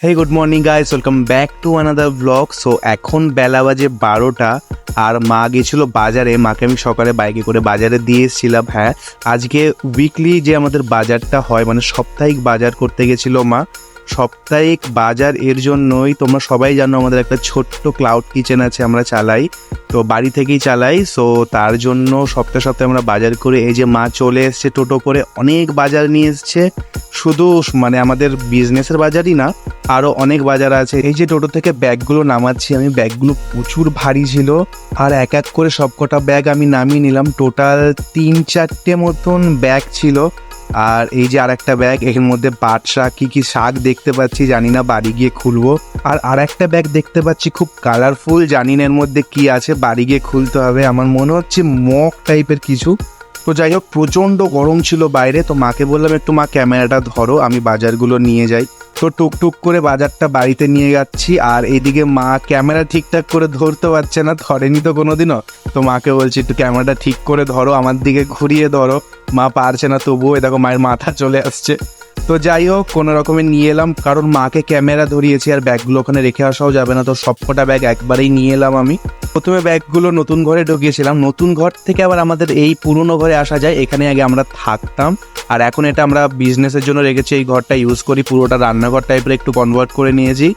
Hey good morning guys welcome back to another blog so এখন বেলা বাজে বারোটা আর মা গেছিল বাজারে। মাকে আমি সকালে বাইকে করে বাজারে দিয়ে এসেছিলাম হ্যাঁ। আজকে উইকলি যে আমাদের বাজারটা হয় মানে সাপ্তাহিক বাজার করতে গেছিল মা সাপ্তাহিক বাজার এর জন্যই তোমরা সবাই জানো আমাদের একটা ছোট্ট ক্লাউড কিচেন আছে আমরা চালাই। তো বাড়ি থেকেই চালাই সো তার জন্য সপ্তাহে সপ্তাহে আমরা বাজার করে এই যে মা চলে এসছে টোটো করে অনেক বাজার নিয়ে এসছে। শুধু মানে আমাদের বিজনেসের বাজারই না আরও অনেক বাজার আছে। এই যে টোটো থেকে ব্যাগগুলো নামাচ্ছি, আমি ব্যাগগুলো প্রচুর ভারী ছিল, আর এক এক করে সবকটা ব্যাগ আমি নামিয়ে নিলাম। টোটাল তিন চারটে মতন ব্যাগ ছিল। আর এই যে আর একটা ব্যাগ এর মধ্যে পাট শাক কি কি শাক দেখতে পাচ্ছি জানি না, বাড়ি গিয়ে খুলবো। আর আর একটা ব্যাগ দেখতে পাচ্ছি খুব কালারফুল জানি না এর মধ্যে কি আছে, বাড়ি গিয়ে খুলতে হবে। আমার মনে হচ্ছে মগ টাইপের কিছু। তো যাই হোক, প্রচণ্ড গরম ছিল বাইরে, তো মাকে বললাম, একটু মা, ক্যামেরাটা ধরো, আমি বাজারগুলো নিয়ে যাই। তো টুকটুক করে বাজারটা বাড়িতে নিয়ে যাচ্ছি, আর এদিকে মা ক্যামেরা ঠিকঠাক করে ধরতে পারছে না, ধরেনি তো কোনোদিনও। তো মাকে বলছি, একটু ক্যামেরাটা ঠিক করে ধরো, আমার দিকে ঘুরিয়ে ধরো। মা পারছে না, তবুও দেখো, মায়ের মাথা চলে আসছে। তো যাই হোক, কোনো রকমের নিয়ে এলাম, কারণ মাকে ক্যামেরা ধরিয়েছি আর ব্যাগগুলো ওখানে রেখে আসাও যাবে না, তো সবকটা ব্যাগ একবারেই নিয়ে এলাম আমি। প্রথমে ব্যাগগুলো নতুন ঘরে ঢুকিয়েছিলাম, নতুন ঘর থেকে আবার আমাদের এই পুরনো ঘরে আসা যায়, এখানে আগে আমরা থাকতাম, আর এখন এটা আমরা বিজনেসের জন্য রেখেছি, এই ঘরটা ইউজ করি, পুরোটা রান্নাঘর টাইপের একটু কনভার্ট করে নিয়েছি।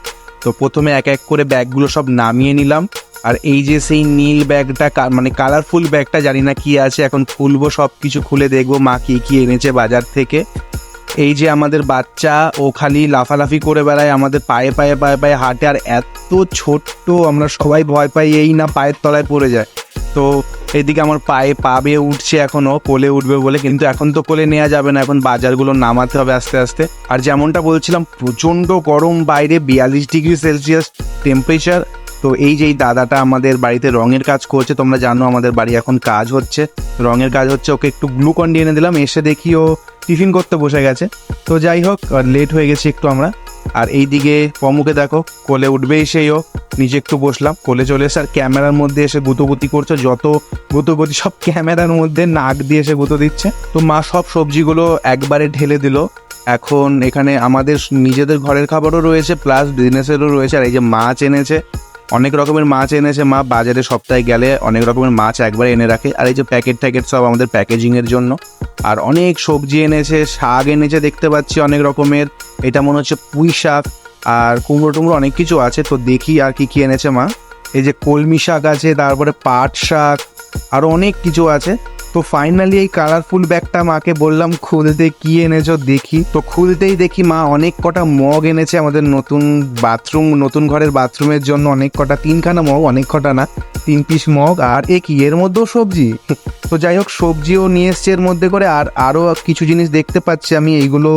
তো প্রথমে এক এক করে ব্যাগগুলো সব নামিয়ে নিলাম, আর এই যে সেই নীল ব্যাগটা মানে কালারফুল ব্যাগটা, জানি না কি আছে, এখন খুলবো সব কিছু খুলে দেখব মা কি কি এনেছে বাজার থেকে। এই যে আমাদের বাচ্চা, ও খালি লাফালাফি করে বেড়ায়, আমাদের পায়ে পায়ে পায়ে পায়ে হাঁটে, আর এত ছোট্ট, আমরা সবাই ভয় পাই এই না পায়ের তলায় পড়ে যায়। তো এদিকে আমার পায়ে পা বেয়ে উঠছে এখনও কোলে উঠবে বলে, কিন্তু এখন তো কোলে নেওয়া যাবে না, এখন বাজারগুলো নামাতে হবে আস্তে আস্তে। আর যেমনটা বলছিলাম, প্রচণ্ড গরম, বাইরে বিয়াল্লিশ ডিগ্রি সেলসিয়াস টেম্পারেচার তো এই যে এই দাদাটা আমাদের বাড়িতে রঙের কাজ করছে, তোমরা জানো আমাদের বাড়ি এখন কাজ হচ্ছে। রঙের কাজ হচ্ছে, ওকে একটু গ্লুকন দিয়ে এনে দিলাম, এসে দেখি ও টিফিন করতে বসে গেছে। তো যাই হোক লেট হয়ে গেছি একটু আমরা। আর এইদিকে পমুকে দেখো, কোলে উঠবেই সেই ও। নিজে একটু বসলাম, কোলে চলে এসে আর ক্যামেরার মধ্যে এসে গুতোগুতি করছে, যত গুতোগুতি সব ক্যামেরার মধ্যে নাক দিয়ে এসে গুঁতো দিচ্ছে। তো মা সব সবজিগুলো একবারে ঢেলে দিল। এখন এখানে আমাদের নিজেদের ঘরের খাবারও রয়েছে প্লাস বিজনেসেরও রয়েছে। আর এই যে মাছ এনেছে অনেক রকমের মাছ এনেছে মা, বাজারে সপ্তাহে গেলে অনেক রকমের মাছ একবার এনে রাখে। আর এই যে প্যাকেট ট্যাকেট সব আমাদের প্যাকেজিংয়ের জন্য। আর অনেক সবজি এনেছে, শাক এনেছে দেখতে পাচ্ছি অনেক রকমের। এটা মনে হচ্ছে পুঁই শাক আর কুমড়ো টুমড়ো অনেক কিছু আছে, তো দেখি আর কি কি এনেছে মা। এই যে কলমি শাক আছে, তারপরে পাট শাক আরও অনেক কিছু আছে। তো ফাইনালি এই কালারফুল ব্যাগটা মাকে বললাম খুলতে কি এনেছো দেখি। তো খুলতেই দেখি মা অনেক কটা মগ এনেছে আমাদের নতুন বাথরুম নতুন ঘরের বাথরুমের জন্য। অনেক কটা, তিনখানা মগ, অনেক কটা না, তিন পিস মগ। আর এ কি, এর মধ্যেও সবজি? তো যাই হোক, সবজিও নিয়ে এসছে এর মধ্যে করে। আর আরও কিছু জিনিস দেখতে পাচ্ছি আমি, এইগুলো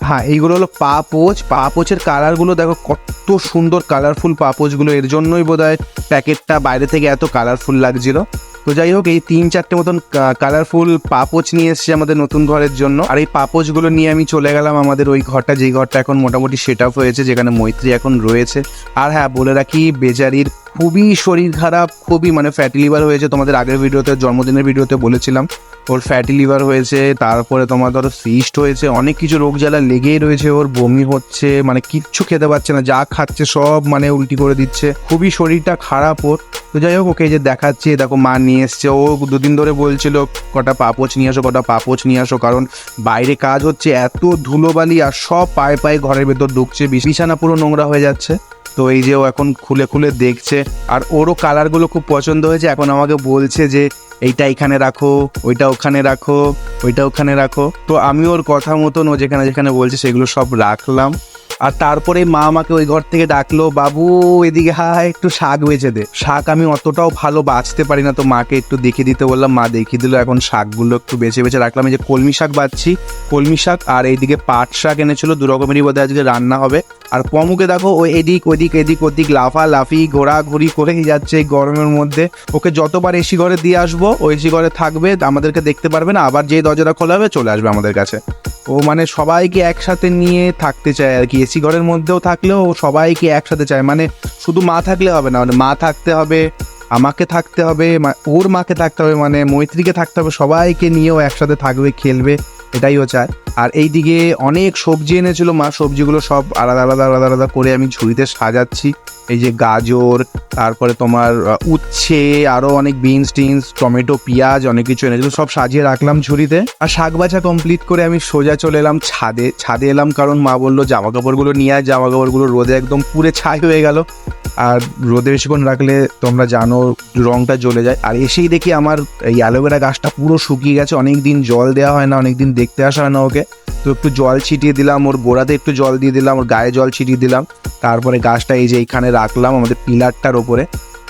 হ্যাঁ এইগুলো হলো পা পোচ পা পোচের কালারগুলো দেখো, কত সুন্দর কালারফুল পা পোচগুলো এর জন্যই বোধ হয় প্যাকেটটা বাইরে থেকে এত কালারফুল লাগছিল। তো যাই হোক, এই তিন চারটে মতন কালারফুল পাপোচ নিয়ে এসেছি আমাদের নতুন ঘরের জন্য। আর এই পাপোচগুলো নিয়ে আমি চলে গেলাম আমাদের ওই ঘরটা, যেই ঘরটা এখন মোটামুটি সেট আপ হয়েছে, যেখানে মৈত্রী এখন রয়েছে। আর হ্যাঁ বলে রাখি, বেজারির খুবই শরীর খারাপ, খুবই মানে ফ্যাটি লিভার হয়েছে তোমাদের আগের ভিডিওতে, জন্মদিনের ভিডিওতে বলেছিলাম। ওর ফ্যাটি লিভার হয়েছে, তারপরে তোমার ধরো সিস্ট হয়েছে, অনেক কিছু রোগ জ্বালা লেগেই রয়েছে, ওর বমি হচ্ছে মানে কিচ্ছু খেতে পারছে না, যা খাচ্ছে সব মানে উল্টি করে দিচ্ছে। খুবই শরীরটা খারাপ ওর। তো যাই হোক, ওকে যে দেখাচ্ছি দেখো মা নিয়ে এসছে। ও দুদিন ধরে বলছিল, কটা পাপোচ নিয়ে আসো, কটা পাপোচ নিয়ে আসো। কারণ বাইরে কাজ হচ্ছে, এত ধুলোবালি আর সব পায়ে পায়ে ঘরের ভেতর ঢুকছে, বিছ- বিছানা পুরো নোংরা হয়ে যাচ্ছে। তো এই যে ও এখন খুলে খুলে দেখছে, আর ওরও কালারগুলো খুব পছন্দ হয়েছে। এখন আমাকে বলছে যে, এইটা এখানে রাখো, ওইটা ওখানে রাখো, ওইটা ওখানে রাখো। তো আমি ওর কথা মতন ও যেখানে যেখানে বলছে সেগুলো সব রাখলাম। আর তারপরে মা আমাকে ওই ঘর থেকে ডাকলো, বাবু, এদিকে হা একটু শাক বেঁচে দে। শাক আমি অতটাও ভালো বাঁচতে পারি না, তো মাকে একটু দেখিয়ে দিতে বললাম। মা দেখিয়ে দিল, এখন শাকগুলো একটু বেছে বেছে রাখলাম। এই যে কলমি শাক বাঁচছি, কলমি শাক আর এইদিকে পাট শাক এনেছিল দু রকমেরই বোধহয় আজকে রান্না হবে। আর পমুকে দেখো, ও এদিক, ওদিক এদিক, ওদিক, লাফা লাফি, ঘোরাঘুরি করেই যাচ্ছে এই গরমের মধ্যে। ওকে যতবার এসি ঘরে দিয়ে আসব, ও এসি ঘরে থাকবে, আমাদেরকে দেখতে পারবে না, আবার যে দরজাটা খোলা হবে চলে আসবে আমাদের কাছে। ও মানে সবাইকে একসাথে নিয়ে থাকতে চায় আর কি, এসি ঘরের মধ্যেও থাকলেও ও সবাইকে একসাথে চায়। মানে শুধু মা থাকলে হবে না মানে মা থাকতে হবে, আমাকে থাকতে হবে ওর মাকে থাকতে হবে মানে মৈত্রীকে থাকতে হবে, সবাইকে নিয়েও একসাথে থাকবে, খেলবে, এটাই ও চায়। আর এইদিকে অনেক সবজি এনেছিল, মা। সবজিগুলো সব আলাদা আলাদা আলাদা আলাদা করে আমি ঝুড়িতে সাজাচ্ছি। এই যে গাজর, তারপরে তোমার উচ্ছে, আরও অনেক বিনস টিনস, টমেটো, পেঁয়াজ, অনেক কিছু এনেছিল, সব সাজিয়ে রাখলাম ঝুড়িতে। আর শাক বাছা কমপ্লিট করে আমি সোজা চলে এলাম ছাদে। ছাদে এলাম কারণ মা বলল জামা কাপড়গুলো নিয়ে আয় জামা কাপড়গুলো রোদে একদম পুরে ছাই হয়ে গেল। আর রোদে বেশিক্ষণ রাখলে তোমরা জানো, রংটা জ্বলে যায়। আর এসেই দেখি আমার এই অ্যালোভেরা গাছটা পুরো শুকিয়ে গেছে অনেক দিন জল দেওয়া হয় না অনেক দিন দেখতে আসা হয় না ওকে। তো একটু জল ছিটিয়ে দিলাম, ওর গোড়াতে একটু জল দিয়ে দিলাম, ওর গায়ে জল ছিটিয়ে দিলাম। তারপরে গাছটা এই যে এইখানে রাখলাম, আমাদের পিলারটার ওপরে।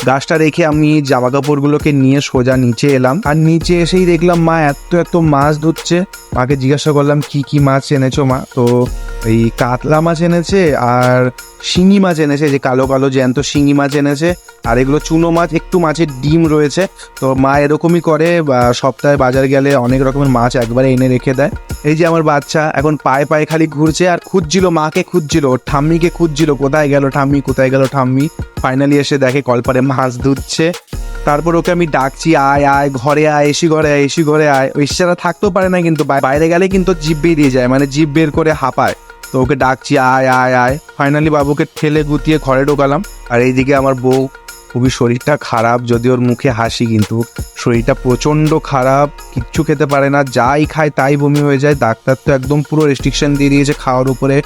গাছটা রেখে আমি জামা কাপড়গুলোকে নিয়ে সোজা নিচে এলাম। আর নিচে এসেই দেখলাম, মা, এত এত মাছ ধরছে। মাকে জিজ্ঞাসা করলাম, কি কি মাছ এনেছো মা? তো এই কাতলা মাছ এনেছে আর শিঙি মাছ এনেছে যে কালো কালো জ্যান্ত শিঙি মাছ এনেছে। আর এগুলো চুনো মাছ, একটু মাছের ডিম রয়েছে। তো মা এরকমই করে সপ্তাহে বাজার গেলে অনেক রকমের মাছ একবারে এনে রেখে দেয়। এই যে আমার বাচ্চা, এখন পায়ে পায়ে খালি ঘুরছে, আর খুঁজছিল, মাকে খুঁজছিল, ওর ঠাম্মিকে খুঁজছিল, কোথায় গেল ঠাম্মি, কোথায় গেল ঠাম্মি? ফাইনালি এসে দেখে কলপারে মাছ ধুচ্ছে। তারপর ওকে আমি ডাকছি, আয় আয়, ঘরে আয়, এসি ঘরে আয়, এসি ঘরে আয়। ওই ইচ্ছাটা থাকতেও পারে না কিন্তু বাইরে গেলে কিন্তু জিভ বেরিয়ে যায় মানে জিভ বের করে হাঁপায়। তো ওকে ডাকছি, আয় আয় আয়। ফাইনালি বাবুকে ঠেলে গুতিয়ে ঘরে ঢোকালাম। আর এইদিকে আমার বউ খুবই শরীরটা খারাপ, যদি ওর মুখে হাসি কিন্তু। শরীরটা প্রচণ্ড খারাপ, কিচ্ছু খেতে পারে না, যাই খায় তাই বমি হয়ে যায়। ডাক্তার তো একদম পুরো রেস্ট্রিকশন দিয়ে দিয়েছে খাওয়ার উপরে।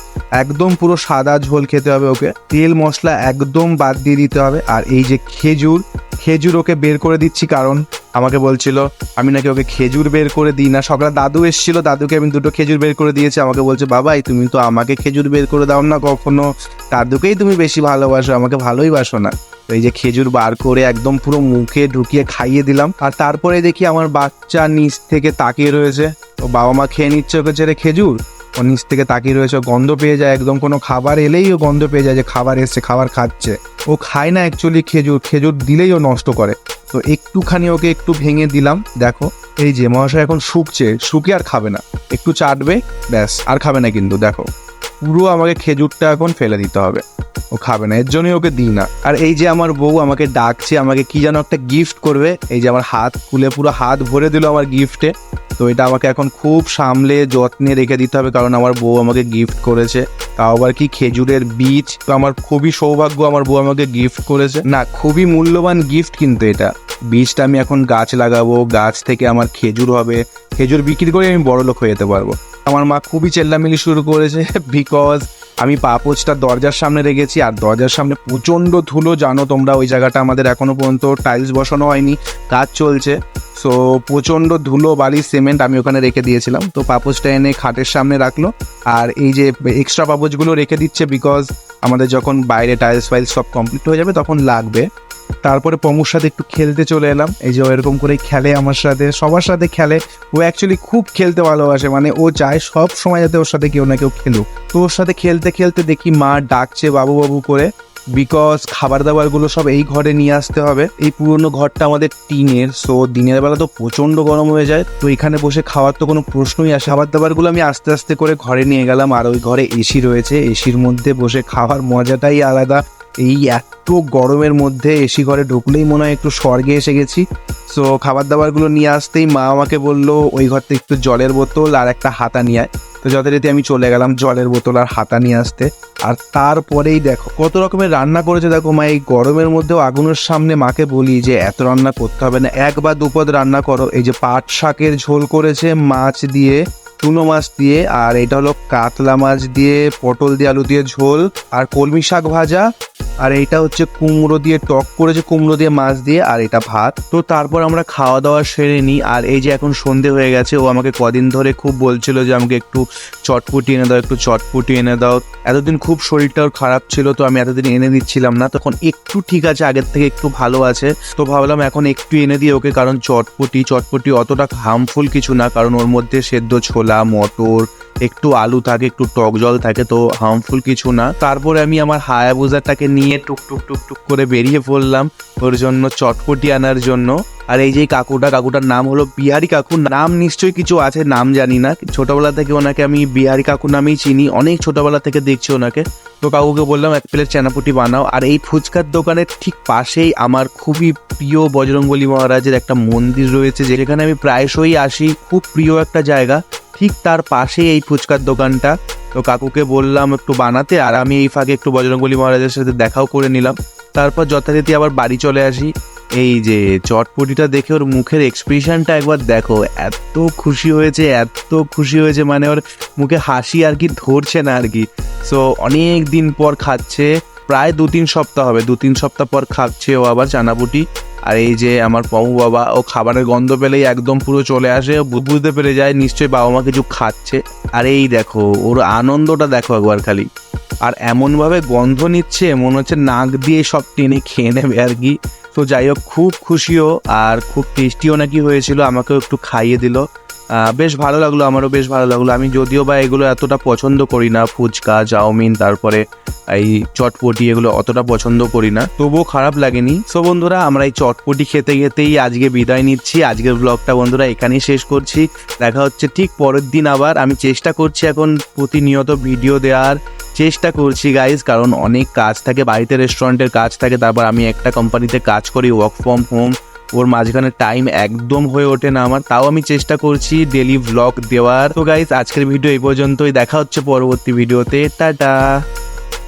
একদম পুরো সাদা ঝোল খেতে হবে ওকে। তেল, মশলা একদম বাদ দিয়ে দিতে হবে। আর এই যে খেজুর খেজুর ওকে বের করে দিচ্ছি কারণ আমাকে বলছিল, আমি নাকি ওকে খেজুর বের করে দিই না। সকালে দাদু এসেছিল, দাদুকে আমি দুটো খেজুর বের করে দিয়েছি। আমাকে বলছে, বাবাই, তুমি তো আমাকে খেজুর বের করে দাও না কখনো। দাদুকেই তুমি বেশি ভালোবাসো, আমাকে ভালোই বাসো না। এই যে খেজুর বার করে একদম পুরো মুখে ঢুকিয়ে খাইয়ে দিলাম। আর তারপরে দেখি আমার বাচ্চা নিচ থেকে তাকিয়ে রয়েছে। ও বাবা মা খেয়ে নিচ্ছে ওকে ছেড়ে খেজুর। ও নিচ থেকে তাকিয়ে রয়েছে গন্ধ পেয়ে যায় একদম। কোনো খাবার এলেই ও গন্ধ পেয়ে যায় যে খাবার এসছে, খাবার খাচ্ছে। ও খায় না অ্যাকচুয়ালি খেজুর খেজুর দিলেই ও নষ্ট করে। তো একটুখানি ওকে একটু ভেঙে দিলাম, দেখো। এই যে মহাশয় এখন শুকছে শুকে আর খাবে না। একটু চাটবে, ব্যাস, আর খাবে না কিন্তু, দেখো। পুরো আমাকে খেজুরটা এখন ফেলে দিতে হবে। ও খাবে না, এর জন্যই ওকে দিই না। আর এই যে আমার বউ আমাকে ডাকছে, আমাকে কি যেন একটা গিফট করবে, এই যে আমার হাত খুলে পুরো হাত ভরে দিল আমার গিফটে তো এটা আমাকে এখন খুব সামলে যত্নে রেখে দিতে হবে, কারণ আমার বউ আমাকে গিফট করেছে। তাও আবার কি খেজুরের বীজ? তো আমার খুবই সৌভাগ্য, আমার বউ আমাকে গিফট করেছে। না, খুবই মূল্যবান গিফট কিন্তু এটা। বীজটা আমি এখন গাছ লাগাবো, গাছ থেকে আমার খেজুর হবে। খেজুর বিক্রি করে আমি বড় লোক হয়ে যেতে পারব। আমার মা খুবই চেল্লামিলি শুরু করেছে বিকজ আমি পাপোচটা দরজার সামনে রেখেছি, আর দরজার সামনে প্রচণ্ড ধুলো, জানো তোমরা, ওই জায়গাটা আমাদের এখনও পর্যন্ত টাইলস বসানো হয়নি, কাজ চলছে। সো প্রচণ্ড ধুলো বালি সিমেন্ট আমি ওখানে রেখে দিয়েছিলাম। তো পাপোচটা এনে খাটের সামনে রাখল, আর এই যে এক্সট্রা পাপোচগুলো রেখে দিচ্ছে বিকজ আমাদের যখন বাইরে টাইলস ফাইলস সব কমপ্লিট হয়ে যাবে, তখন লাগবে। তারপরে পমুর সাথে একটু খেলতে চলে এলাম। এই যে এরকম করে খেলে আমার সাথে, সবার সাথে খেলে। ও অ্যাকচুয়ালি খুব খেলতে ভালোবাসে মানে ও চায় সব সময় যাতে ওর সাথে কেউ না কেউ খেলুক। তো ওর সাথে খেলতে খেলতে দেখি মা ডাকছে বাবু বাবু করে বিকজ খাবার দাবারগুলো সব এই ঘরে নিয়ে আসতে হবে। এই পুরনো ঘরটা আমাদের টিনের সো দিনের বেলা তো প্রচণ্ড গরম হয়ে যায়। তো এখানে বসে খাওয়ার তো কোনো প্রশ্নই আসে খাবার দাবারগুলো আমি আস্তে আস্তে করে ঘরে নিয়ে গেলাম, আর ওই ঘরে এসি রয়েছে। এসির মধ্যে বসে খাওয়ার মজাটাই আলাদা। এই এত গরমের মধ্যে এসি ঘরে ঢুকলেই মনে হয় একটু স্বর্গে এসে গেছি। সো খাবার দাবারগুলো নিয়ে আসতেই মা আমাকে বলল, ওই ঘর থেকে একটু জলের বোতল আর একটা হাতা নিয়ে আয়। তো যথারীতি আমি চলে গেলাম জলের বোতল আর হাতা নিয়ে আসতে। আর তারপরেই দেখো, কত রকমের রান্না করেছে দেখো মা, এই গরমের মধ্যেও আগুনের সামনে মাকে বলি যে, এত রান্না করতে হবে না, এক বা দুপদ রান্না করো। এই যে পাট শাকের ঝোল করেছে মাছ দিয়ে চুনো মাছ দিয়ে, আর এটা হলো কাতলা মাছ দিয়ে, পটল দিয়ে আলু দিয়ে ঝোল, আর কলমি শাক ভাজা আর এইটা হচ্ছে কুমড়ো দিয়ে টক করেছে, কুমড়ো দিয়ে মাছ দিয়ে, আর এটা ভাত। তো তারপর আমরা খাওয়া দাওয়া সেরে নিই। আর এই যে এখন সন্ধে হয়ে গেছে, ও আমাকে কদিন ধরে খুব বলছিল যে আমাকে একটু চটপটি এনে দাও, একটু চটপটি এনে দাও। এতদিন খুব শরীরটা ওর খারাপ ছিল, তো আমি এতদিন এনে দিচ্ছিলাম না। তখন একটু ঠিক আছে, আগের থেকে একটু ভালো আছে। তো ভাবলাম এখন একটু এনে দিই ওকে, কারণ চটপটি চটপটি অতটা হার্মফুল কিছু না, কারণ ওর মধ্যে সেদ্ধ ছোলা, মটর একটু আলু থাকে, একটু টক জল থাকে তো হার্মফুল কিছু না। তারপরে আমি আমার হায়াবুজাটাকে নিয়ে টুক টুক টুক টুক করে বেরিয়ে পড়লাম ওর জন্য চটপটি আনার জন্য। আর এই যে কাকুটা, কাকুটার নাম হলো বিহারি কাকু। নাম নিশ্চয়ই কিছু আছে, নাম জানি না। ছোটবেলা থেকে ওনাকে আমি বিহারি কাকু নামেই চিনি। অনেক ছোটবেলা থেকে দেখছি ওনাকে। তো কাকুকে বললাম, এক প্লেট চানাপুটি বানাও। আর এই ফুচকার দোকানের ঠিক পাশেই আমার খুবই প্রিয় বজরঙ্গলী মহারাজের একটা মন্দির রয়েছে, যেখানে আমি প্রায়শই আসি। খুব প্রিয় একটা জায়গা। ঠিক তার পাশেই এই ফুচকার দোকানটা। তো কাকুকে বললাম একটু বানাতে, আর আমি এই ফাঁকে একটু বজরঙ্গলী মহারাজের সাথে দেখাও করে নিলাম। তারপর যথারীতি আবার বাড়ি চলে আসি। এই যে চটপটিটা দেখে ওর মুখের এক্সপ্রেশনটা একবার দেখো, এত খুশি হয়েছে, এত খুশি হয়েছে মানে ওর মুখে হাসি আর কি ধরছে না আর কি। সো অনেক দিন পর খাচ্ছে প্রায় দু তিন সপ্তাহ হবে। দু তিন সপ্তাহ পর খাচ্ছে ও আবার চানাপুটি। আর এই যে আমার পমু বাবা, ও খাবারের গন্ধ পেলেই একদম পুরো চলে আসে। বুঝতে পেরে যায়, নিশ্চয়ই বাবা মা কিছু খাচ্ছে। আর এই দেখো, ওর আনন্দটা দেখো একবার খালি। আর এমনভাবে গন্ধ নিচ্ছে, মনে হচ্ছে নাক দিয়ে সব টেনে খেয়ে নেবে আর কি। তো যাই হোক, খুব খুশিও আর খুব টেস্টিও নাকি হয়েছিল, আমাকেও একটু খাইয়ে দিল। বেশ ভালো লাগল, আমারও বেশ ভালো লাগল। আমি যদিও বা এগুলো এতটা পছন্দ করি না, ফুচকা, চাউমিন, তারপরে এই চটপটি এগুলো অতটা পছন্দ করি না, তবুও খারাপ লাগেনি। সো বন্ধুরা, আমরা এই চটপটি খেতে খেতেই আজকে বিদায় নিচ্ছি। আজকের ব্লগটা বন্ধুরা এখানেই শেষ করছি। দেখা হচ্ছে ঠিক পরের দিন আবার। আমি চেষ্টা করছি এখন প্রতিনিয়ত ভিডিও দেওয়ার চেষ্টা করছি গাইজ কারণ অনেক কাজ থাকে, বাড়িতে রেস্টুরেন্টের কাজ থাকে, তারপর আমি একটা কোম্পানিতে কাজ করি ওয়ার্ক ফ্রম হোম ওর মাঝখানে টাইম একদম হয়ে ওঠে না আমার। তাও আমি চেষ্টা করছি ডেলি ভ্লগ দেওয়ার। তো গাইজ আজকের ভিডিও এই পর্যন্তই। দেখা হচ্ছে পরবর্তী ভিডিওতে টাটা।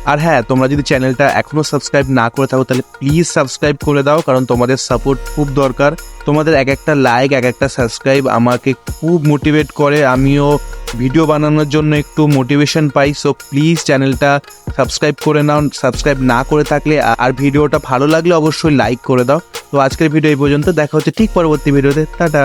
আর হ্যাঁ তোমরা যদি চ্যানেলটা এখনও সাবস্ক্রাইব না করে থাকো, তাহলে প্লিজ সাবস্ক্রাইব করে দাও, কারণ তোমাদের সাপোর্ট খুব দরকার। তোমাদের এক একটা লাইক এক একটা সাবস্ক্রাইব আমাকে খুব মোটিভেট করে। আমিও ভিডিও বানানোর জন্য একটু মোটিভেশন পাই সো প্লিজ চ্যানেলটা সাবস্ক্রাইব করে নাও। সাবস্ক্রাইব না করে থাকলে আর ভিডিওটা ভালো লাগলে অবশ্যই লাইক করে দাও। তো আজকের ভিডিও এই পর্যন্ত। দেখা হচ্ছে ঠিক পরবর্তী ভিডিওতে টাটা।